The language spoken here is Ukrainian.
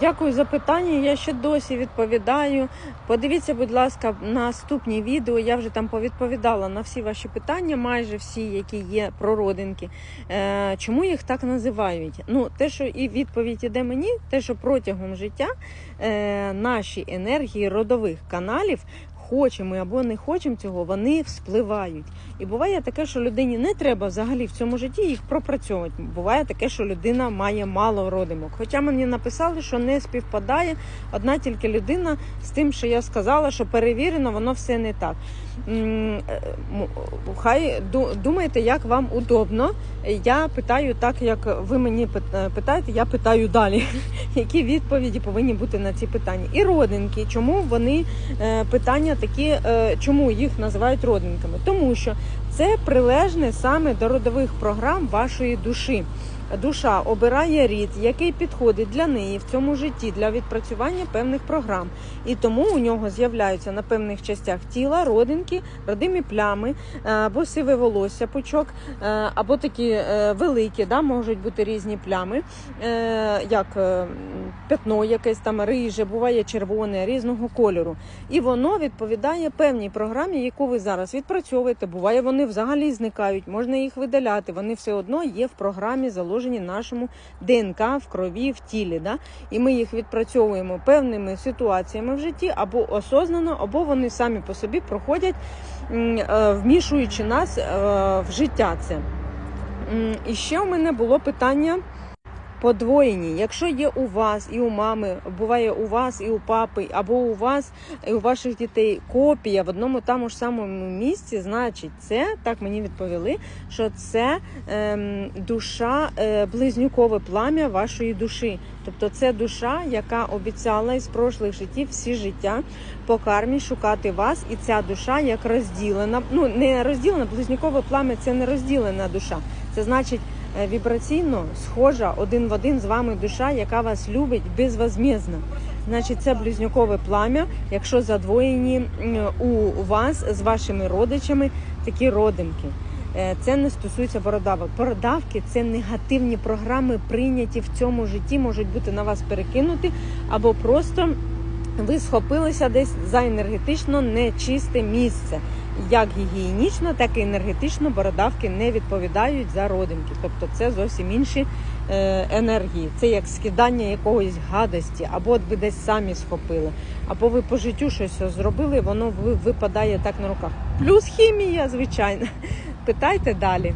Дякую за питання. Я ще досі відповідаю. Подивіться, будь ласка, наступні відео. Я вже там повідповідала на всі ваші питання, майже всі, які є про родинки. Е, чому їх так називають? Ну, те, що і відповідь іде мені, те, що протягом життя е, наші енергії родових каналів. Хочемо або не хочемо цього, вони вспливають. І буває таке, що людині не треба взагалі в цьому житті їх пропрацьовувати. Буває таке, що людина має мало родимок. Хоча мені написали, що не співпадає одна тільки людина з тим, що я сказала, що перевірено, воно все не так. Е, Хай ду- думайте, як вам удобно. Я питаю так, як ви мені е, питаєте, я питаю далі. Які відповіді повинні бути на ці питання? І родинки, чому вони е, питання такі, е, чому їх називають родинками? Тому що це прилежне саме до родових програм вашої душі. Душа обирає рід, який підходить для неї в цьому житті для відпрацювання певних програм. І тому у нього з'являються на певних частях тіла родинки, родимі плями е, або сиве волосся, пучок, е, або такі е, великі, да, можуть бути різні плями, як пятно якесь там риже, буває червоне, різного кольору. І воно відповідає певній програмі, яку ви зараз відпрацьовуєте. Буває, вони взагалі зникають, можна їх видаляти. Вони все одно є в програмі, заложені нашому ДНК в крові, в тілі. Да? І ми їх відпрацьовуємо певними ситуаціями в житті, або осознано, або вони самі по собі проходять, е, вмішуючи нас е, в життя. Це. І ще у мене було питання. Подвоєні, якщо є у вас і у мами, буває у вас і у папи, або у вас і у ваших дітей копія в одному тому ж самому місці, значить, це так мені відповіли, що це ем, душа, е, близнюкове плам'я вашої душі. Тобто це душа, яка обіцяла із прошлих життів всі життя по кармі шукати вас, і ця душа як розділена. Ну не розділена, близнюкове плам'я це не розділена душа. Це значить е, вібраційно схожа один в один з вами душа, яка вас любить безвозмездно. Значить, це близнюкове плам'я, якщо задвоєні у вас з вашими родичами такі родинки. Е, Це не стосується бородавок. Бородавки це негативні програми, прийняті в цьому житті, можуть бути на вас перекинуті, або просто ви схопилися десь за енергетично нечисте місце. Як гігієнічно, так і енергетично бородавки не відповідають за родинки. Тобто це зовсім інші е, енергії. Це як скидання якогось гадості, або от ви десь самі схопили, або ви по життю щось зробили, воно ви- випадає так на руках. Плюс хімія, звичайно. Питайте далі.